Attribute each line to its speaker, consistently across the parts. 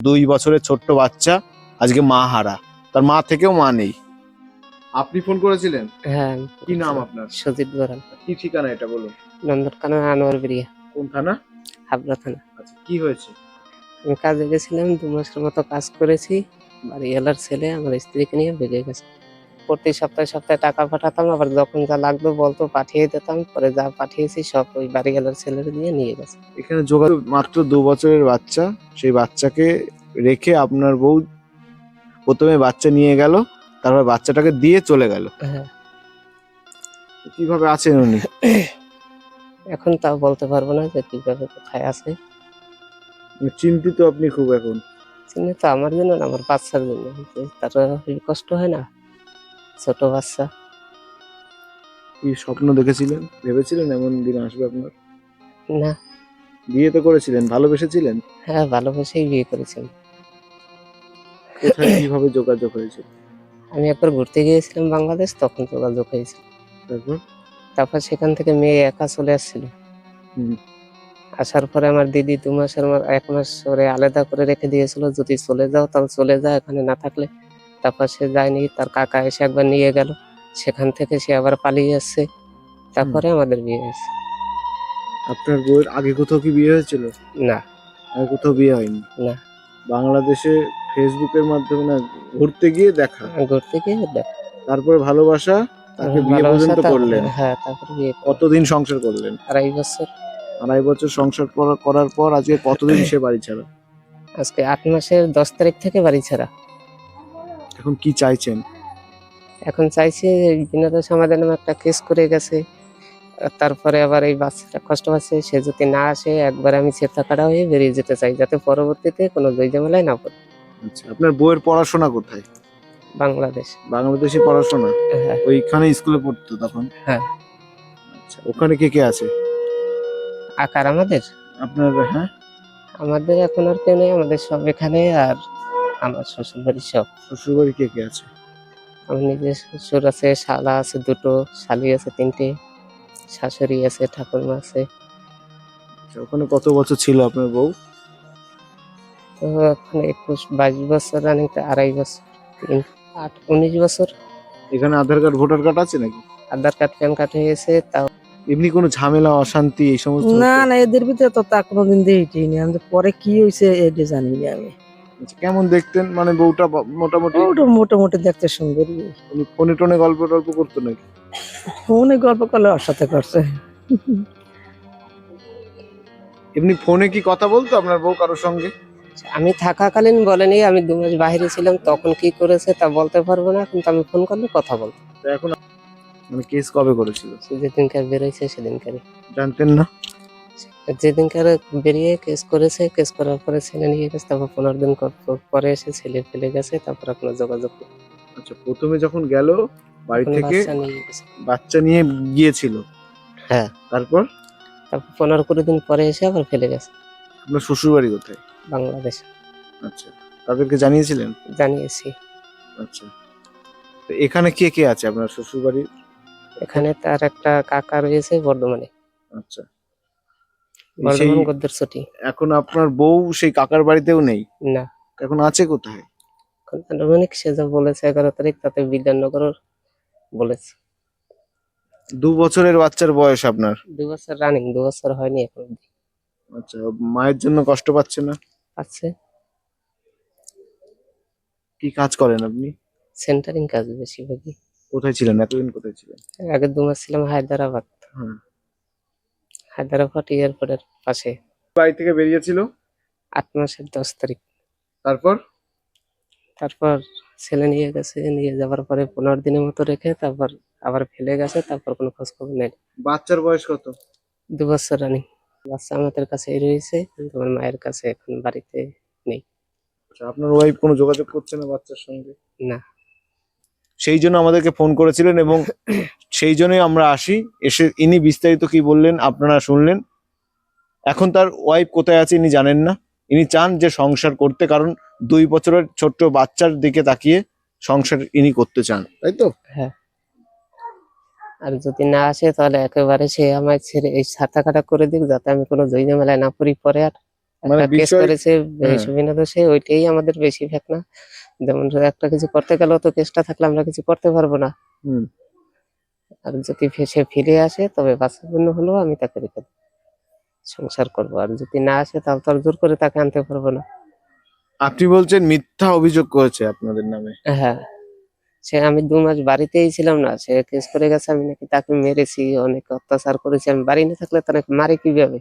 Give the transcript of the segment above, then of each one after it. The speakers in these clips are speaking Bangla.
Speaker 1: দুই বছরের ছোট্ট বাচ্চা আজকে মা হারা। তার মা থেকেও মা নেই। আপনি ফোন করেছিলেন?
Speaker 2: হ্যাঁ
Speaker 1: কি নাম আপনার?
Speaker 2: সজিত বরাল
Speaker 1: কি ঠিকানা এটা বলুন?
Speaker 2: নন্দনকানন আনোয়ার বেরিয়া
Speaker 1: কোন থানা?
Speaker 2: হাবড়া থানা।
Speaker 1: আচ্ছা কি হয়েছে?
Speaker 2: আমি কাজে গেছিলাম দু মাসের মতো কাজ করেছি। বাড়ি এলার ছেলে আমার স্ত্রীকে নিয়ে বেরিয়ে গেছে। প্রতি সপ্তাহে সপ্তাহে টাকা পাঠাতাম আবার যখন যা লাগতো বলতো পাঠিয়ে দিতাম পরে যা পাঠিয়েছি সব ওই বাড়ি এলার ছেলের দিয়ে নিয়ে গেছে।
Speaker 1: এখানে যোগাযোগ মাত্র দু বছরের বাচ্চা সেই বাচ্চাকে রেখে আপনার বউ প্রথমে বাচ্চা নিয়ে গেল তারপর বাচ্চাটাকে দিয়ে চলে গেল।
Speaker 2: হ্যাঁ।
Speaker 1: কীভাবে আছেন উনি?
Speaker 2: এখন তাও বলতে পারব না যে কীভাবে কোথায় আছে।
Speaker 1: চিন্তিত আপনি খুব এখন।
Speaker 2: চিনি তো আমার জন্য না আমার বাচ্চার জন্য। তার কষ্ট হয় না ছোট বাচ্চা।
Speaker 1: কি স্বপ্ন দেখেছিলেন? ভেবেছিলেন এমন দিন আসবে আপনার?
Speaker 2: না।
Speaker 1: বিয়ে তো করেছিলেন ভালোবেসেছিলেন?
Speaker 2: হ্যাঁ ভালোবেসেই বিয়ে করেছি
Speaker 1: কোথায় কীভাবে যোগাযোগ হয়েছে?
Speaker 2: আমি একবার ঘুরতে গিয়েছিলাম বাংলাদেশ তখন যোগাযোগ হয়েছিল।
Speaker 1: তারপর?
Speaker 2: তারপর সেখান থেকে মেয়ে একা চলে আসছিল। আসার পরে আমার দিদি দু মাসের এক মাস করে আলাদা করে রেখে দিয়েছিল যদি চলে যাও তাহলে চলে যাও এখানে না থাকলে তারপর সে যায়নি তার কাকা এসে একবার নিয়ে গেল। সেখান থেকে সে আবার পালিয়ে আসছে। তারপরে আমাদের বিয়ে হয়েছে।
Speaker 1: আপনার বউয়ের আগে কোথাও কি বিয়ে হয়েছিল?
Speaker 2: না।
Speaker 1: আগে কোথাও বিয়ে হয়নি?
Speaker 2: না।
Speaker 1: বাংলাদেশে ফেসবুকের মাধ্যমে না ঘুরতে গিয়ে দেখা?
Speaker 2: ঘুরতে গিয়ে দেখা।
Speaker 1: তারপরে ভালোবাসা তাকে বিয়ে পর্যন্ত করলেন।
Speaker 2: হ্যাঁ তারপরে বিয়ে
Speaker 1: কতদিন সংসার করলেন?
Speaker 2: আড়াই বছর।
Speaker 1: আড়াই বছর সংসার করা- করার পর আজকে কতদিন সে বাড়ি ছাড়া?
Speaker 2: আজকে আট মাসের দশ তারিখ থেকে বাড়ি ছাড়া।
Speaker 1: এখন কি চাইছেন?
Speaker 2: এখন চাইছে এই বিনোদন সমাধান একটা কেস করে গেছে। তারপরে আবার এই বাচ্চাটা কষ্ট পাচ্ছে সে যদি না আসে একবার আমি চেতা কাটা হয়ে বেরিয়ে যেতে চাই যাতে পরবর্তীতে কোনো দই ঝামেলায় না পড়ে।
Speaker 1: আচ্ছা আপনার বইয়ের পড়াশোনা কোথায়?
Speaker 2: বাংলাদেশ।
Speaker 1: বাংলাদেশে পড়াশোনা?
Speaker 2: হ্যাঁ।
Speaker 1: ওইখানে স্কুলে পড়তো তখন?
Speaker 2: হ্যাঁ।
Speaker 1: আচ্ছা ওখানে কে কে আছে?
Speaker 2: আকার আমাদের?
Speaker 1: আপনার হ্যাঁ?
Speaker 2: আমাদের এখন আর কেউ নেই আমাদের সব এখানে আর আমার শ্বশুর বাড়ির সব।
Speaker 1: শ্বশুরবাড়ি কে কে আছে?
Speaker 2: আমার নিজের শ্বশুর আছে শালা আছে দুটো শালি আছে তিনটে শাশুড়ি আছে ঠাকুরমা আছে।
Speaker 1: আচ্ছা, ওখানে কত বছর ছিল আপনার বউ?
Speaker 2: তো এখন একুশ বাইশ বছর রানিং আড়াই বছর তিন আট উনিশ বছর।
Speaker 1: এখানে আধার কার্ড ভোটার কার্ড আছে নাকি?
Speaker 2: আধার কার্ড প্যান কার্ড হয়েছে তাও
Speaker 1: এমনি কোনো ঝামেলা অশান্তি এই সমস্ত
Speaker 3: না না এদের ভিতরে তো তা কোনোদিন দেখিনি। আমি পরে কি হয়েছে এটা জানি না আমি।
Speaker 1: কেমন দেখতেন? মানে বউটা মোটামুটি?
Speaker 3: ওটা মোটামুটি দেখতে সুন্দর।
Speaker 1: উনি ফোনে টোনে গল্প টল্প করতো নাকি?
Speaker 3: ফোনে গল্প করলে ওর সাথে করছে।
Speaker 1: এমনি ফোনে কি কথা বলতো আপনার বউ কারোর সঙ্গে?
Speaker 2: আমি থাকাকালীন বলেনি আমি দু মাস বাইরে ছিলাম তখন কি করেছে তা বলতে পারব না কিন্তু আমি ফোন করলে কথা বলব
Speaker 1: তো এখন মানে কেস কবে করেছিল?
Speaker 2: যেদিনকার বেরোইছে সেদিনকার
Speaker 1: জানতেন না?
Speaker 2: যেদিনকার বেরিয়ে কেস করেছে কেস করার পরে ছেলে নিয়ে গেছে তারপর পনেরো দিন পরে এসে ছেলে ফেলে গেছে তারপর আপনার যোগাযোগ।
Speaker 1: আচ্ছা প্রথমে যখন গেল বাড়ি থেকে
Speaker 2: বাচ্চা নিয়ে
Speaker 1: গিয়েছিল?
Speaker 2: হ্যাঁ।
Speaker 1: তারপর?
Speaker 2: তারপর পনেরো কুড়ি দিন পরে এসে আবার ফেলে গেছে।
Speaker 1: আপনার শ্বশুর বাড়ি কোথায়?
Speaker 2: বাংলাদেশ।
Speaker 1: আচ্ছা তাদেরকে জানিয়েছিলেন?
Speaker 2: জানিয়েছি।
Speaker 1: আচ্ছা তো এখানে কে কে আছে আপনার শ্বশুর বাড়ি
Speaker 2: এখানে তার একটা কাকা রয়েছে বর্ধমানে।
Speaker 1: আচ্ছা।
Speaker 2: বর্ধমান গদ্দের ছুটি।
Speaker 1: এখন আপনার বউ সেই কাকার বাড়িতেও নেই।
Speaker 2: না।
Speaker 1: এখন আছে কোথায়?
Speaker 2: আনুমানিক সে যা বলেছে এগারো তারিখ তাতে বিধাননগর বলেছে।
Speaker 1: দু বছরের বাচ্চার বয়স আপনার?
Speaker 2: দু বছর রানিং দু বছর হয়নি এখন।
Speaker 1: আচ্ছা মায়ের জন্য কষ্ট পাচ্ছে না?
Speaker 2: আছে
Speaker 1: কি কাজ করেন আপনি?
Speaker 2: সেন্টারিং কাজ বেশিরভাগই।
Speaker 1: কোথায় ছিলেন? এতদিন কোথায় ছিলেন?
Speaker 2: আগে দু মাস ছিলাম হায়দ্রাবাদ।
Speaker 1: হ্যাঁ।
Speaker 2: হায়দ্রাবাদ এয়ারপোর্টের পাশে।
Speaker 1: বাড়ি থেকে বেরিয়েছিল?
Speaker 2: আট মাসের দশ তারিখ।
Speaker 1: তারপর?
Speaker 2: তারপর ছেলে নিয়ে গেছে নিয়ে যাওয়ার পরে পনেরো দিনের মতো রেখে তারপর আবার ফেলে গেছে তারপর কোনো খোঁজ খবর নেই।
Speaker 1: বাচ্চার বয়স কত?
Speaker 2: দু বছর রানিং। বাচ্চা আমাদের কাছে রয়েছে কিন্তু আমার মায়ের কাছে এখন বাড়িতে
Speaker 1: আচ্ছা, আপনার ওয়াইফ কোনো যোগাযোগ করছে না বাচ্চার সঙ্গে?
Speaker 2: না।
Speaker 1: সেই জন্য আমাদেরকে ফোন করেছিলেন এবং সেই জন্যই আমরা আসি। এসে ইনি বিস্তারিত কি বললেন আপনারা শুনলেন। এখন তার ওয়াইফ কোথায় আছে ইনি জানেন না। ইনি চান যে সংসার করতে কারণ দুই বছরের ছোট্ট বাচ্চার দিকে তাকিয়ে সংসার ইনি করতে চান তাই তো? হ্যাঁ।
Speaker 2: আর যদি না আসে তাহলে একেবারে সে আমায় ছেড়ে এই ছাতা কাটা করে দিক যাতে আমি কোনো জৈন মেলায় না পড়ি। পরে আর
Speaker 1: মানে
Speaker 2: কেস
Speaker 1: বিষয়
Speaker 2: করেছে
Speaker 1: হ্যাঁ।
Speaker 2: সুবিনা দোষে ওইটাই আমাদের বেশি ফেক না। যেমন একটা কিছু করতে গেলেও তো কেসটা থাকলে আমরা কিছু করতে পারব না। আর যদি সে ফিরে আসে তবে জন্য হলেও আমি তাকে রেখে সংসার করব। আর যদি না আসে তাহলে তো জোর করে তাকে আনতে পারব না।
Speaker 1: আপনি বলছেন মিথ্যা অভিযোগ করেছে আপনাদের নামে।
Speaker 2: হ্যাঁ। সে আমি দু মাস বাড়িতেই ছিলাম না। সে কেস করে গেছে আমি নাকি তাকে মেরেছি অনেক অত্যাচার করেছি। আমি বাড়ি না থাকলে তাকে মারে কীভাবে?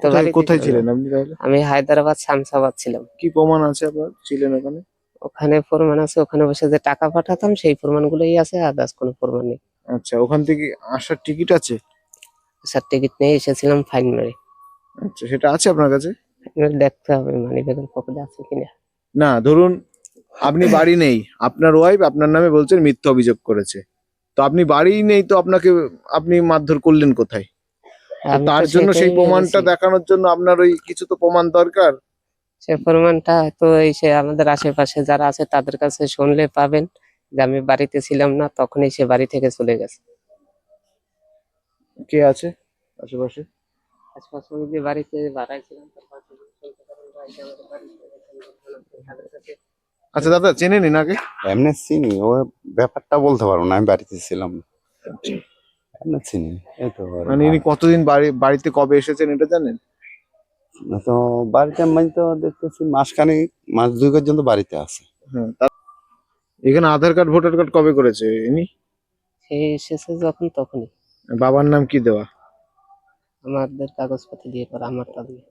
Speaker 1: কোথায়- ছিলেন আপনি তাহলে?
Speaker 2: আমি হায়দ্রাবাদ শামসাবাদ ছিলাম।
Speaker 1: কি প্রমাণ আছে আপনার? ছিলেন ওখানে?
Speaker 2: ওখানে প্রমাণ আছে ওখানে বসে যে টাকা পাঠাতাম সেই প্রমাণগুলোই আছে আদার্স কোনো প্রমাণ নেই।
Speaker 1: আচ্ছা ওখান থেকে আসার টিকিট আছে?
Speaker 2: স্যার টিকিট নিয়ে এসেছিলাম ফাইন মেরে
Speaker 1: আচ্ছা সেটা আছে আপনার কাছে?
Speaker 2: দেখতে হবে মানি ব্যাগের পকেটে আছে কিনা।
Speaker 1: না ধরুন আপনি বাড়ি নেই আপনার ওয়াইফ আপনার নামে বলছেন মিথ্যা অভিযোগ করেছে। তো আপনি বাড়ি নেই তো আপনাকে আপনি মারধর করলেন কোথায়? তার জন্য সেই প্রমাণটা দেখানোর জন্য আপনার ওই কিছু তো প্রমাণ দরকার?
Speaker 2: সে প্রমাণটা তো এই সে আমাদের আশেপাশে যারা আছে তাদের কাছে শুনলে পাবেন যে আমি বাড়িতে ছিলাম না তখনই সে বাড়ি থেকে চলে গেছে।
Speaker 1: কে আছে আশেপাশে?
Speaker 2: আশপাশে আমি যে বাড়িতে ভাড়ায় ছিলাম তার পাশে পারেন আমাদের বাড়িতে তাদের কাছে
Speaker 1: আচ্ছা দাদা চেনে নিন আগে।
Speaker 4: এমনি চিনি ও ব্যাপারটা বলতে পারব না আমি বাড়িতে ছিলাম। এমনি চিনি এই তো।
Speaker 1: মানে ইনি কতদিন বাড়ি বাড়িতে কবে এসেছেন এটা জানেন?
Speaker 4: তো বাড়িতে আমি তো দেখতেছি মাসখানে মাস দুই পর্যন্ত বাড়িতে আছে।
Speaker 1: হ্যাঁ এখানে আধার কার্ড ভোটার কার্ড কবে করেছে ইনি?
Speaker 2: সে এসেছে যখন তখনই।
Speaker 1: বাবার নাম কি দেওয়া?
Speaker 2: আমাদের কাগজপত্র দিয়ে করা আমারটা দিয়ে